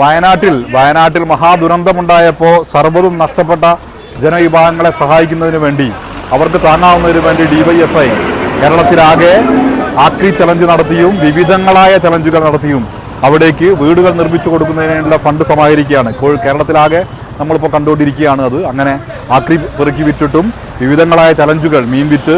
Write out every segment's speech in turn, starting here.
വയനാട്ടിൽ വയനാട്ടിൽ മഹാദുരന്തമുണ്ടായപ്പോൾ സർവതും നഷ്ടപ്പെട്ട ജനവിഭാഗങ്ങളെ സഹായിക്കുന്നതിന് വേണ്ടി അവർക്ക് താങ്ങാവുന്നതിന് വേണ്ടി ഡിവൈഎഫ്ഐ കേരളത്തിലാകെ ആക്രി ചലഞ്ച് നടത്തിയും വിവിധങ്ങളായ ചലഞ്ചുകൾ നടത്തിയും അവിടേക്ക് വീടുകൾ നിർമ്മിച്ചു കൊടുക്കുന്നതിനുള്ള ഫണ്ട് സമാഹരിക്കുകയാണ്. ഇപ്പോൾ കേരളത്തിലാകെ നമ്മളിപ്പോൾ കണ്ടുകൊണ്ടിരിക്കുകയാണ് അത്. അങ്ങനെ ആക്രി പെറുക്കി വിറ്റിട്ടും വിവിധങ്ങളായ ചലഞ്ചുകൾ മീൻ വിറ്റ്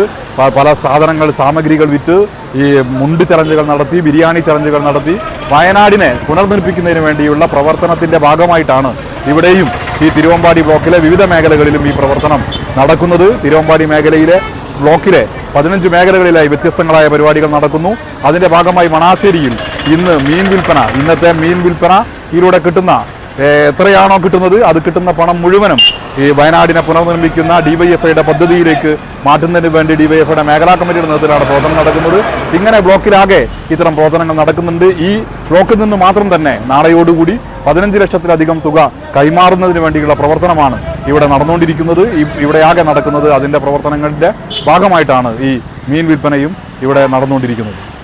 പല സാധനങ്ങൾ സാമഗ്രികൾ വിറ്റ് ഈ മുണ്ട് ചലഞ്ചുകൾ നടത്തി ബിരിയാണി ചലഞ്ചുകൾ നടത്തി വയനാടിനെ പുനർനിർമ്മിക്കുന്നതിന് വേണ്ടിയുള്ള പ്രവർത്തനത്തിന്റെ ഭാഗമായിട്ടാണ് ഇവിടെയും ഈ തിരുവമ്പാടി ബ്ലോക്കിലെ വിവിധ മേഖലകളിലും ഈ പ്രവർത്തനം നടക്കുന്നത്. തിരുവമ്പാടി മേഖലയിലെ ബ്ലോക്കിലെ പതിനഞ്ച് മേഖലകളിലായി വ്യത്യസ്തങ്ങളായ പരിപാടികൾ നടക്കുന്നു. അതിന്റെ ഭാഗമായി മണാശ്ശേരിയിൽ ഇന്ന് മീൻ വിൽപ്പന ഇന്നത്തെ മീൻ വിൽപ്പന ഇതിലൂടെ കിട്ടുന്ന എത്രയാണോ കിട്ടുന്നത്? അത് കിട്ടുന്ന പണം മുഴുവനും ഈ വയനാടിനെ പുനർനിർമ്മിക്കുന്ന ഡിവൈഎഫ്ഐയുടെ പദ്ധതിയിലേക്ക് മാറ്റുന്നതിന് വേണ്ടി ഡിവൈഎഫ്ഐയുടെ മേഖലാ കമ്മിറ്റിയുടെ നേതൃത്വത്തിലാണ് പ്രവർത്തനം നടക്കുന്നത്. ഇങ്ങനെ ബ്ലോക്കിലാകെ ഇത്തരം പ്രവർത്തനങ്ങൾ നടക്കുന്നുണ്ട്. ഈ ബ്ലോക്കിൽ നിന്ന് മാത്രം തന്നെ നാളെയോടുകൂടി പതിനഞ്ച് ലക്ഷത്തിലധികം തുക കൈമാറുന്നതിന് വേണ്ടിയുള്ള പ്രവർത്തനമാണ് ഇവിടെ നടന്നുകൊണ്ടിരിക്കുന്നത്. ഈ- ഇവിടെ ആകെ നടക്കുന്നത് അതിന്റെ പ്രവർത്തനങ്ങളുടെ ഭാഗമായിട്ടാണ് ഈ മീൻ വിൽപ്പനയും ഇവിടെ നടന്നുകൊണ്ടിരിക്കുന്നത്.